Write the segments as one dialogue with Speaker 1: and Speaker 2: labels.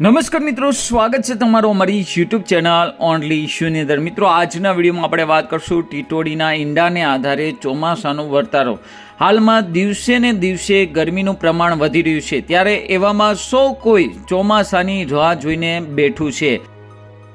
Speaker 1: નમસ્કાર મિત્રો, સ્વાગત છે તમારું અમારી યુટ્યુબ ચેનલ ઓનલી અંદર મિત્રો, આજના વિડીયોમાં આપણે વાત કરશું ટીટોડીના ઈંડાને આધારે ચોમાસાનો વર્તારો. હાલમાં દિવસે ને દિવસે ગરમીનું પ્રમાણ વધી રહ્યું છે. ત્યારે એવામાં સૌ કોઈ ચોમાસાની રાહ જોઈને બેઠું છે.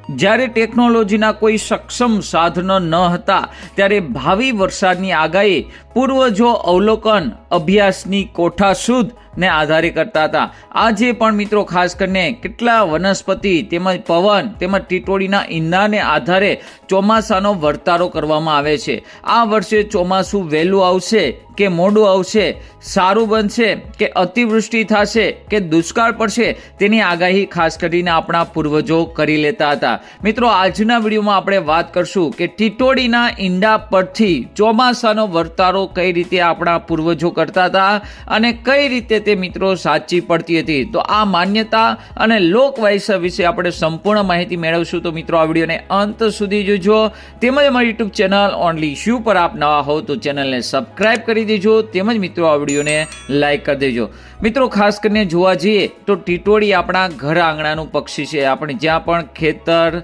Speaker 1: જ્યારે ટેકનોલોજીના કોઈ સક્ષમ સાધનો ન હતા, ત્યારે ભાવિ વરસાદની આગાહી પૂર્વજો અવલોકન અભ્યાસની કોઠાસૂદ ને આધારે કરતા હતા. આજે પણ મિત્રો ખાસ કરીને કેટલા વનસ્પતિ તેમજ પવન તેમજ ટીટોળીના ઈંડાને આધારે ચોમાસાનો વર્તારો કરવામાં આવે છે. આ વર્ષે ચોમાસું વહેલું આવશે કે મોડું આવશે, સારું બનશે, કે અતિવૃષ્ટિ થશે, કે દુષ્કાળ પડશે, તેની આગાહી ખાસ કરીને આપણા પૂર્વજો કરી લેતા હતા. મિત્રો, આજના વિડીયોમાં આપણે વાત કરશું કે ટીટોડીના ઈંડા પરથી ચોમાસાનો વર્તારો કઈ રીતે આપણા પૂર્વજો કરતા હતા અને કઈ રીતે તે મિત્રો સાચી પડતી હતી. તો આ માન્યતા અને લોકવાયસા વિશે આપણે સંપૂર્ણ માહિતી મેળવશું. તો મિત્રો, આ વિડીયોને અંત સુધી જોજો. તેમજ અમારી યુટ્યુબ ચેનલ ઓનલી શ્યુ પર આપ નવા હો તો ચેનલને સબસ્ક્રાઇબ કરી દેજો તેમજ મિત્રો આ વિડીયોને લાઇક કરી દેજો. મિત્રો ખાસ કરીને જોવા જઈએ તો ટીટોળી આપણા ઘર આંગણાનું પક્ષી છે. આપણે જ્યાં પણ ખેતર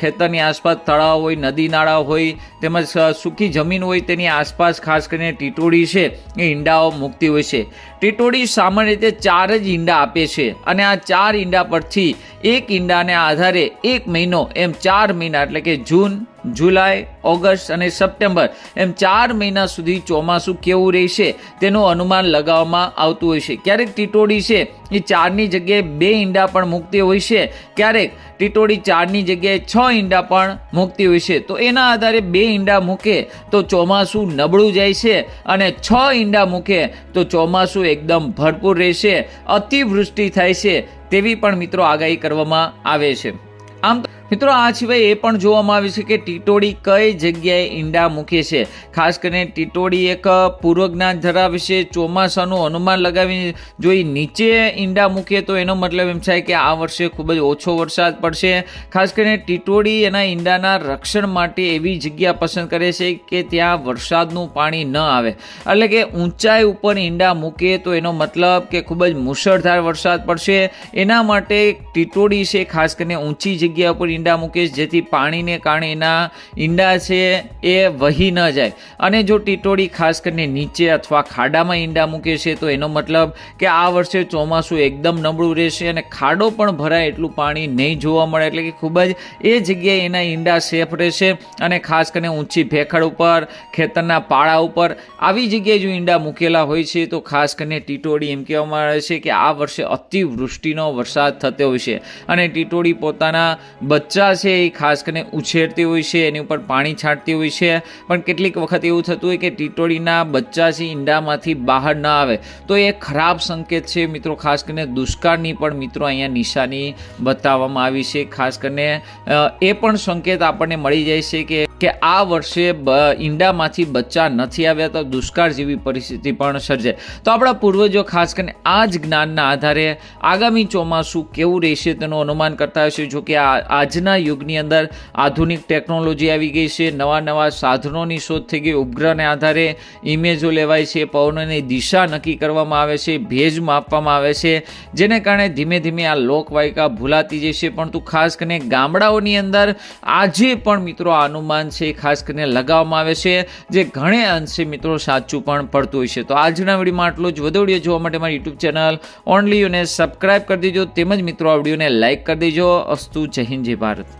Speaker 1: ખેતરની આસપાસ તળાવ હોય, નદી નાળા હોય, તેમજ સૂકી જમીન હોય તેની આસપાસ ખાસ કરીને ટીટોળી છે એ ઈંડાઓ મૂકતી હોય છે. ટીટોળી સામાન્ય રીતે ચાર જ ઈંડા આપે છે અને આ ચાર ઈંડા પરથી એક ઈંડાને આધારે એક મહિનો એમ ચાર મહિના એટલે કે જૂન જુલાઈ, ઓગસ્ટ અને સપ્ટેમ્બર એમ ચાર મહિના સુધી ચોમાસું કેવું રહેશે તેનું અનુમાન લગાવવામાં આવતું હોય છે. ક્યારેક ટીટોડી છે એ ચારની જગ્યાએ બે ઈંડા પણ મૂકતી હોય છે. ક્યારેક ટીટોડી ચારની જગ્યાએ છ ઈંડા પણ મૂકતી હોય છે. તો એના આધારે બે ઈંડા મૂકે તો ચોમાસું નબળું જાય છે અને છ ઈંડા મૂકે તો ચોમાસું એકદમ ભરપૂર રહેશે, અતિવૃષ્ટિ થાય છે તેવી પણ મિત્રો આગાહી કરવામાં આવે છે. આમ મિત્રો, આ સિવાય એ પણ જોવામાં આવે છે કે ટીટોડી કઈ જગ્યાએ ઈંડા મૂકે છે? ખાસ કરીને ટીટોડી એક પૂર્વ જ્ઞાન ધરાવે છે ચોમાસાનું અનુમાન લગાવી જો એ નીચે ઈંડા મૂકે તો એનો મતલબ એમ થાય કે આ વર્ષે ખૂબ જ ઓછો વરસાદ પડશે. ખાસ કરીને ટીટોડી એના ઈંડાના રક્ષણ માટે એવી જગ્યા પસંદ કરે છે કે ત્યાં વરસાદનું પાણી ન આવે. એટલે કે ઊંચાઈ ઉપર ઈંડા મૂકે તો એનો મતલબ કે ખૂબ જ મુશળધાર વરસાદ પડશે. એના માટે ટીટોડી છે, ખાસ કરીને ઊંચી જગ્યા ઉપર ઈંડા મૂકે છે, જેથી પાણીને કારણે એના ઈંડા છે એ વહી ન જાય. અને જો ટીટોડી ખાસ કરીને નીચે અથવા ખાડામાં ઈંડા મૂકે છે તો એનો મતલબ કે આ વર્ષે ચોમાસું એકદમ નબળું રહેશે અને ખાડો પણ ભરાય એટલું પાણી નહીં જોવા મળે. એટલે કે ખૂબ જ એ જગ્યાએ એના ઈંડા સેફ રહેશે અને ખાસ કરીને ઊંચી ભેખડ ઉપર ખેતરના પાળા ઉપર આવી જગ્યાએ જો ઈંડા મૂકેલા હોય છે તો ખાસ કરીને ટીટોડી એમ કહેવામાં આવે છે કે આ વર્ષે અતિવૃષ્ટિનો વરસાદ થતો હોય છે. અને ટીટોડી પોતાના બચ્ચા છે એ ખાસ કરીને ઉછેરતી હોય છે, એની ઉપર પાણી છાંટતી હોય છે. પણ કેટલીક વખત એવું થતું હોય કે ટીટોડીના બચ્ચા છે, ઈંડામાંથી બહાર ન આવે. તો એ ખરાબ સંકેત છે મિત્રો, ખાસ કરીને દુષ્કાળની પણ મિત્રો અહીંયા નિશાની બતાવવામાં આવી છે. ખાસ કરીને એ પણ સંકેત આપણને મળી જાય છે કે કે આ વર્ષે ઈંડામાંથી બચ્ચા નથી આવ્યા તો દુષ્કાળ જેવી પરિસ્થિતિ પણ સર્જાય. તો આપણા પૂર્વજો ખાસ કરીને આ જ જ્ઞાનના આધારે આગામી ચોમાસું કેવું રહેશે તેનું અનુમાન કરતા હશે જો કે આ, આજના યુગની અંદર આધુનિક ટેકનોલોજી આવી ગઈ છે નવા નવા સાધનોની શોધ થઈ ગઈ, ઉપગ્રહને આધારે ઇમેજો લેવાય છે, પવનની દિશા નક્કી કરવામાં આવે છે, ભેજ માપવામાં આવે છે, જેને કારણે ધીમે ધીમે આ લોકવાયકા ભૂલાતી જશે. પરંતુ ખાસ કરીને ગામડાઓની અંદર આજે પણ મિત્રો આ અનુમાન છે ખાસ કરીને લગાવવામાં આવે છે, જે ઘણે અંશે મિત્રો સાચું પણ પડતું હોય છે. તો આજના વિડીયોમાં આટલું જ. વધુ વીડિયો જોવા માટે મારી યુટ્યુબ ચેનલ ઓનલી યુને સબસ્ક્રાઇબ કરી દેજો. તેમજ મિત્રો, આ વિડીયોને લાઇક કરી દેજો. અસ્તુ જય હિન્દ, જય ભારત.